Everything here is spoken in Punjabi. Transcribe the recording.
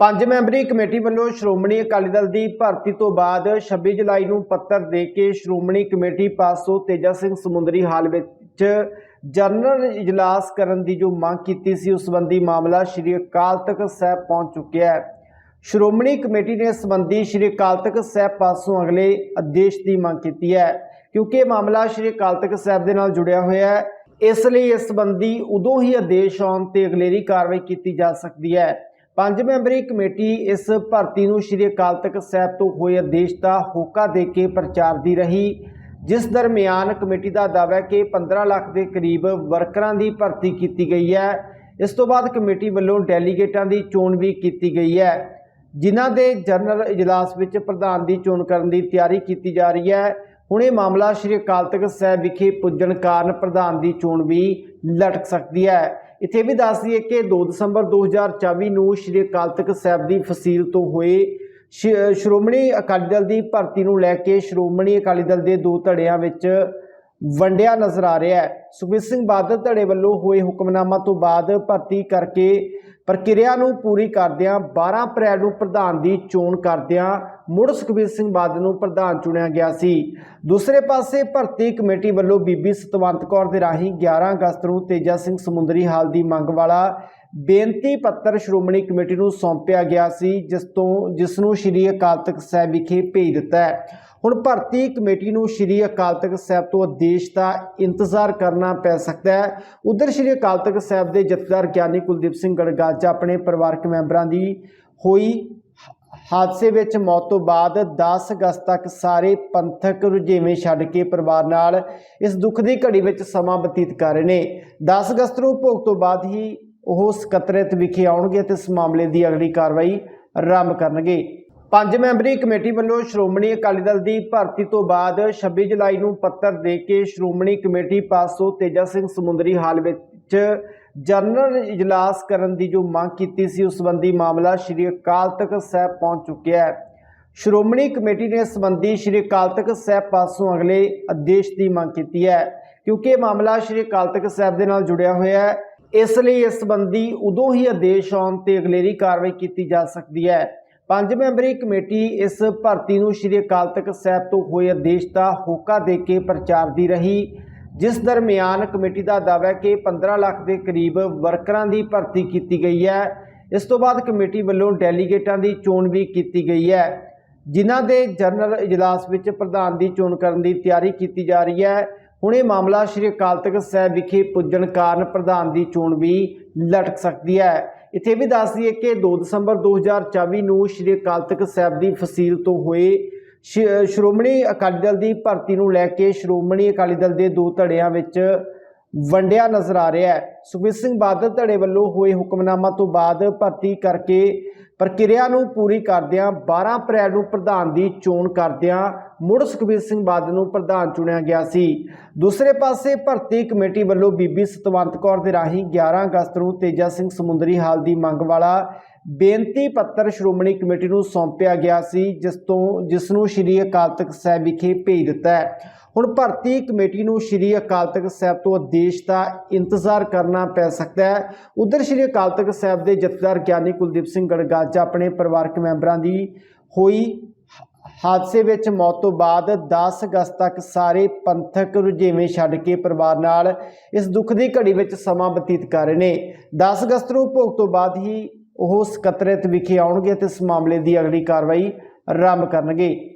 ਪੰਜ ਮੈਂਬਰੀ ਕਮੇਟੀ ਵੱਲੋਂ ਸ਼੍ਰੋਮਣੀ ਅਕਾਲੀ ਦਲ ਦੀ ਭਰਤੀ ਤੋਂ ਬਾਅਦ 26 ਜੁਲਾਈ ਨੂੰ ਪੱਤਰ ਦੇ ਕੇ ਸ਼੍ਰੋਮਣੀ ਕਮੇਟੀ ਪਾਸੋਂ ਤੇਜਾ ਸਿੰਘ ਸਮੁੰਦਰੀ ਹਾਲ ਵਿੱਚ ਜਨਰਲ ਇਜਲਾਸ ਕਰਨ ਦੀ ਜੋ ਮੰਗ ਕੀਤੀ ਸੀ, ਉਸ ਸੰਬੰਧੀ ਮਾਮਲਾ ਸ਼੍ਰੀ ਅਕਾਲ ਤਖਤ ਸਾਹਿਬ ਪਹੁੰਚ ਚੁੱਕਿਆ ਹੈ। ਸ਼੍ਰੋਮਣੀ ਕਮੇਟੀ ਨੇ ਇਸ ਸੰਬੰਧੀ ਸ਼੍ਰੀ ਅਕਾਲ ਤਖਤ ਸਾਹਿਬ ਪਾਸੋਂ ਅਗਲੇ ਆਦੇਸ਼ ਦੀ ਮੰਗ ਕੀਤੀ ਹੈ, ਕਿਉਂਕਿ ਇਹ ਮਾਮਲਾ ਸ਼੍ਰੀ ਅਕਾਲ ਤਖਤ ਸਾਹਿਬ ਦੇ ਨਾਲ ਜੁੜਿਆ ਹੋਇਆ ਹੈ। ਇਸ ਲਈ ਇਸ ਸੰਬੰਧੀ ਉਦੋਂ ਹੀ ਆਦੇਸ਼ ਆਉਣ ਤੇ ਅਗਲੇਰੀ ਕਾਰਵਾਈ ਕੀਤੀ ਜਾ ਸਕਦੀ ਹੈ। ਪੰਜ ਮੈਂਬਰੀ ਕਮੇਟੀ ਇਸ ਭਰਤੀ ਨੂੰ ਸ਼੍ਰੀ ਅਕਾਲ ਤਖਤ ਸਾਹਿਬ ਤੋਂ ਹੋਏ ਆਦੇਸ਼ ਦਾ ਹੋਕਾ ਦੇ ਕੇ ਪ੍ਰਚਾਰਦੀ ਰਹੀ, ਜਿਸ ਦਰਮਿਆਨ ਕਮੇਟੀ ਦਾ ਦਾਅਵਾ ਹੈ ਕਿ 15 ਲੱਖ ਦੇ ਕਰੀਬ ਵਰਕਰਾਂ ਦੀ ਭਰਤੀ ਕੀਤੀ ਗਈ ਹੈ। ਇਸ ਤੋਂ ਬਾਅਦ ਕਮੇਟੀ ਵੱਲੋਂ ਡੈਲੀਗੇਟਾਂ ਦੀ ਚੋਣ ਵੀ ਕੀਤੀ ਗਈ ਹੈ, ਜਿਨ੍ਹਾਂ ਦੇ ਜਨਰਲ ਇਜਲਾਸ ਵਿੱਚ ਪ੍ਰਧਾਨ ਦੀ ਚੋਣ ਕਰਨ ਦੀ ਤਿਆਰੀ ਕੀਤੀ ਜਾ ਰਹੀ ਹੈ। ਹੁਣ ਇਹ ਮਾਮਲਾ ਸ਼੍ਰੀ ਅਕਾਲ ਤਖਤ ਸਾਹਿਬ ਵਿਖੇ ਪੁੱਜਣ ਕਾਰਨ ਪ੍ਰਧਾਨ ਦੀ ਚੋਣ ਵੀ ਲਟਕ ਸਕਦੀ ਹੈ। ਇੱਥੇ ਵੀ ਦੱਸ ਦਈਏ ਕਿ 2 ਦਸੰਬਰ 2024 ਨੂੰ ਸ਼੍ਰੀ ਅਕਾਲ ਤਖਤ ਸਾਹਿਬ ਦੀ ਫਸੀਲ ਤੋਂ ਹੋਏ ਸ਼- ਸ਼੍ਰੋਮਣੀ ਅਕਾਲੀ ਦਲ ਦੀ ਭਰਤੀ ਨੂੰ ਲੈ ਕੇ ਸ਼੍ਰੋਮਣੀ ਅਕਾਲੀ ਦਲ ਦੇ ਦੋ ਧੜਿਆਂ ਵਿੱਚ ਵੰਡਿਆ ਨਜ਼ਰ ਆ ਰਿਹਾ ਹੈ। ਸੁਖਬੀਰ ਸਿੰਘ ਬਾਦਲ ਧੜੇ ਵੱਲੋਂ ਹੋਏ ਹੁਕਮਨਾਮਾ ਤੋਂ ਬਾਅਦ ਭਰਤੀ ਕਰਕੇ ਪ੍ਰਕਿਰਿਆ ਨੂੰ ਪੂਰੀ ਕਰਦਿਆਂ 12 ਅਪ੍ਰੈਲ ਨੂੰ ਪ੍ਰਧਾਨ ਦੀ ਚੋਣ ਕਰਦਿਆਂ ਮੁੜ ਸੁਖਬੀਰ ਸਿੰਘ ਬਾਦਲ ਨੂੰ ਪ੍ਰਧਾਨ ਚੁਣਿਆ ਗਿਆ ਸੀ। ਦੂਸਰੇ ਪਾਸੇ ਭਰਤੀ ਕਮੇਟੀ ਵੱਲੋਂ ਬੀਬੀ ਸਤਵੰਤ ਕੌਰ ਦੇ ਰਾਹੀਂ 11 ਅਗਸਤ ਨੂੰ ਤੇਜਾ ਸਿੰਘ ਸਮੁੰਦਰੀ ਹਾਲ ਦੀ ਮੰਗ ਵਾਲਾ ਬੇਨਤੀ ਪੱਤਰ ਸ਼੍ਰੋਮਣੀ ਕਮੇਟੀ ਨੂੰ ਸੌਂਪਿਆ ਗਿਆ ਸੀ, ਜਿਸ ਤੋਂ ਜਿਸ ਨੂੰ ਸ਼੍ਰੀ ਅਕਾਲ ਤਖਤ ਸਾਹਿਬ ਵਿਖੇ ਭੇਜ ਦਿੱਤਾ ਹੈ। ਹੁਣ ਭਰਤੀ ਕਮੇਟੀ ਨੂੰ ਸ਼੍ਰੀ ਅਕਾਲ ਤਖਤ ਸਾਹਿਬ ਤੋਂ ਆਦੇਸ਼ ਦਾ ਇੰਤਜ਼ਾਰ ਕਰਨਾ ਪੈ ਸਕਦਾ ਹੈ। ਉਧਰ ਸ਼੍ਰੀ ਅਕਾਲ ਤਖਤ ਸਾਹਿਬ ਦੇ ਜਥੇਦਾਰ ਗਿਆਨੀ ਕੁਲਦੀਪ ਸਿੰਘ ਗੜਗਾਜਾ ਆਪਣੇ ਪਰਿਵਾਰਕ ਮੈਂਬਰਾਂ ਦੀ ਹੋਈ ਹਾਦਸੇ ਵਿੱਚ ਮੌਤ ਤੋਂ ਬਾਅਦ 10 ਅਗਸਤ ਤੱਕ ਸਾਰੇ ਪੰਥਕ ਰੁਝੇਵੇਂ ਛੱਡ ਕੇ ਪਰਿਵਾਰ ਨਾਲ ਇਸ ਦੁੱਖ ਦੀ ਘੜੀ ਵਿੱਚ ਸਮਾਂ ਬਤੀਤ ਕਰ ਰਹੇ ਨੇ। 10 ਅਗਸਤ ਨੂੰ ਭੋਗ ਤੋਂ ਬਾਅਦ ਹੀ ਉਹ ਸਕੱਤਰੇਤ ਵਿਖੇ ਆਉਣਗੇ ਤੇ ਇਸ ਮਾਮਲੇ ਦੀ ਅਗਲੀ ਕਾਰਵਾਈ ਆਰੰਭ ਕਰਨਗੇ। ਪੰਜ ਮੈਂਬਰੀ ਕਮੇਟੀ ਵੱਲੋਂ ਸ਼੍ਰੋਮਣੀ ਅਕਾਲੀ ਦਲ ਦੀ ਭਰਤੀ ਤੋਂ ਬਾਅਦ 26 ਜੁਲਾਈ ਨੂੰ ਪੱਤਰ ਦੇ ਕੇ ਸ਼੍ਰੋਮਣੀ ਕਮੇਟੀ ਪਾਸੋਂ ਤੇਜਾ ਸਿੰਘ ਸਮੁੰਦਰੀ ਹਾਲ ਵਿੱਚ ਜਨਰਲ ਇਜਲਾਸ ਕਰਨ ਦੀ ਜੋ ਮੰਗ ਕੀਤੀ ਸੀ, ਉਸ ਸੰਬੰਧੀ ਮਾਮਲਾ ਸ਼੍ਰੀ ਅਕਾਲ ਤਖਤ ਸਾਹਿਬ ਪਹੁੰਚ ਚੁੱਕਿਆ ਹੈ। ਸ਼੍ਰੋਮਣੀ ਕਮੇਟੀ ਨੇ ਇਸ ਸੰਬੰਧੀ ਸ਼੍ਰੀ ਅਕਾਲ ਤਖਤ ਸਾਹਿਬ ਪਾਸੋਂ ਅਗਲੇ ਆਦੇਸ਼ ਦੀ ਮੰਗ ਕੀਤੀ ਹੈ, ਕਿਉਂਕਿ ਇਹ ਮਾਮਲਾ ਸ਼੍ਰੀ ਅਕਾਲ ਤਖਤ ਸਾਹਿਬ ਦੇ ਨਾਲ ਜੁੜਿਆ ਹੋਇਆ ਹੈ। ਇਸ ਲਈ ਇਸ ਸੰਬੰਧੀ ਉਦੋਂ ਹੀ ਆਦੇਸ਼ ਆਉਣ ਤੇ ਅਗਲੇਰੀ ਕਾਰਵਾਈ ਕੀਤੀ ਜਾ ਸਕਦੀ ਹੈ। ਪੰਜ ਮੈਂਬਰੀ ਕਮੇਟੀ ਇਸ ਭਰਤੀ ਨੂੰ ਸ਼੍ਰੀ ਅਕਾਲ ਤਖਤ ਸਾਹਿਬ ਤੋਂ ਹੋਏ ਆਦੇਸ਼ ਦਾ ਹੋਕਾ ਦੇ ਕੇ ਪ੍ਰਚਾਰਦੀ ਰਹੀ, ਜਿਸ ਦਰਮਿਆਨ ਕਮੇਟੀ ਦਾ ਦਾਅਵਾ ਹੈ ਕਿ 15 ਲੱਖ ਦੇ ਕਰੀਬ ਵਰਕਰਾਂ ਦੀ ਭਰਤੀ ਕੀਤੀ ਗਈ ਹੈ। ਇਸ ਤੋਂ ਬਾਅਦ ਕਮੇਟੀ ਵੱਲੋਂ ਡੈਲੀਗੇਟਾਂ ਦੀ ਚੋਣ ਵੀ ਕੀਤੀ ਗਈ ਹੈ। ਜਿਨ੍ਹਾਂ ਦੇ ਜਨਰਲ ਇਜਲਾਸ ਵਿੱਚ ਪ੍ਰਧਾਨ ਦੀ ਚੋਣ ਕਰਨ ਦੀ ਤਿਆਰੀ ਕੀਤੀ ਜਾ ਰਹੀ ਹੈ। ਹੁਣ ਇਹ ਮਾਮਲਾ ਸ਼੍ਰੀ ਅਕਾਲ ਤਖਤ ਸਾਹਿਬ ਵਿਖੇ ਪੁੱਜਣ ਕਾਰਨ ਪ੍ਰਧਾਨ ਦੀ ਚੋਣ ਵੀ ਲਟਕ ਸਕਦੀ ਹੈ। ਇੱਥੇ ਵੀ ਦੱਸ ਦਈਏ ਕਿ 2 ਦਸੰਬਰ 2024 ਨੂੰ ਸ਼੍ਰੀ ਅਕਾਲ ਤਖਤ ਸਾਹਿਬ ਦੀ ਫਸੀਲ ਤੋਂ ਹੋਏ ਸ਼- ਸ਼੍ਰੋਮਣੀ ਅਕਾਲੀ ਦਲ ਦੀ ਭਰਤੀ ਨੂੰ ਲੈ ਕੇ ਸ਼੍ਰੋਮਣੀ ਅਕਾਲੀ ਦਲ ਦੇ ਦੋ ਧੜਿਆਂ ਵਿੱਚ ਵੰਡਿਆ ਨਜ਼ਰ ਆ ਰਿਹਾ ਹੈ। ਸੁਖਬੀਰ ਸਿੰਘ ਬਾਦਲ ਧੜੇ ਵੱਲੋਂ ਹੋਏ ਹੁਕਮਨਾਮਾ ਤੋਂ ਬਾਅਦ ਭਰਤੀ ਕਰਕੇ ਪ੍ਰਕਿਰਿਆ ਨੂੰ ਪੂਰੀ ਕਰਦਿਆਂ 12 ਅਪ੍ਰੈਲ ਨੂੰ ਪ੍ਰਧਾਨ ਦੀ ਚੋਣ ਕਰਦਿਆਂ ਮੁੜ ਸੁਖਬੀਰ ਸਿੰਘ ਬਾਦਲ ਨੂੰ ਪ੍ਰਧਾਨ ਚੁਣਿਆ ਗਿਆ ਸੀ। ਦੂਸਰੇ ਪਾਸੇ ਭਰਤੀ ਕਮੇਟੀ ਵੱਲੋਂ ਬੀਬੀ ਸਤਵੰਤ ਕੌਰ ਦੇ ਰਾਹੀਂ 11 ਅਗਸਤ ਨੂੰ ਤੇਜਾ ਸਿੰਘ ਸਮੁੰਦਰੀ ਹਾਲ ਦੀ ਮੰਗ ਵਾਲਾ ਬੇਨਤੀ ਪੱਤਰ ਸ਼੍ਰੋਮਣੀ ਕਮੇਟੀ ਨੂੰ ਸੌਂਪਿਆ ਗਿਆ ਸੀ, ਜਿਸ ਤੋਂ, ਜਿਸ ਨੂੰ ਸ਼੍ਰੀ ਅਕਾਲ ਤਖਤ ਸਾਹਿਬ ਵਿਖੇ ਭੇਜ ਦਿੱਤਾ ਹੈ। ਹੁਣ ਭਰਤੀ ਕਮੇਟੀ ਨੂੰ ਸ਼੍ਰੀ ਅਕਾਲ ਤਖਤ ਸਾਹਿਬ ਤੋਂ ਆਦੇਸ਼ ਦਾ ਇੰਤਜ਼ਾਰ ਕਰਨਾ ਪੈ ਸਕਦਾ ਹੈ। ਉਧਰ ਸ਼੍ਰੀ ਅਕਾਲ ਤਖਤ ਸਾਹਿਬ ਦੇ ਜਥੇਦਾਰ ਗਿਆਨੀ ਕੁਲਦੀਪ ਸਿੰਘ ਗੜਗਾਜਾ ਆਪਣੇ ਪਰਿਵਾਰਕ ਮੈਂਬਰਾਂ ਦੀ ਹੋਈ ਹਾਦਸੇ ਵਿੱਚ ਮੌਤ ਤੋਂ ਬਾਅਦ 10 ਅਗਸਤ ਤੱਕ ਸਾਰੇ ਪੰਥਕ ਰੁਝੇਵੇਂ ਛੱਡ ਕੇ ਪਰਿਵਾਰ ਨਾਲ ਇਸ ਦੁੱਖ ਦੀ ਘੜੀ ਵਿੱਚ ਸਮਾਂ ਬਤੀਤ ਕਰ ਰਹੇ ਨੇ। 10 ਅਗਸਤ ਨੂੰ ਭੋਗ ਤੋਂ ਬਾਅਦ ਹੀ ਉਹ ਸਕੱਤਰੇਤ ਵਿਖੇ ਆਉਣਗੇ ਤੇ ਇਸ ਮਾਮਲੇ ਦੀ ਅਗਲੀ ਕਾਰਵਾਈ ਆਰੰਭ ਕਰਨਗੇ।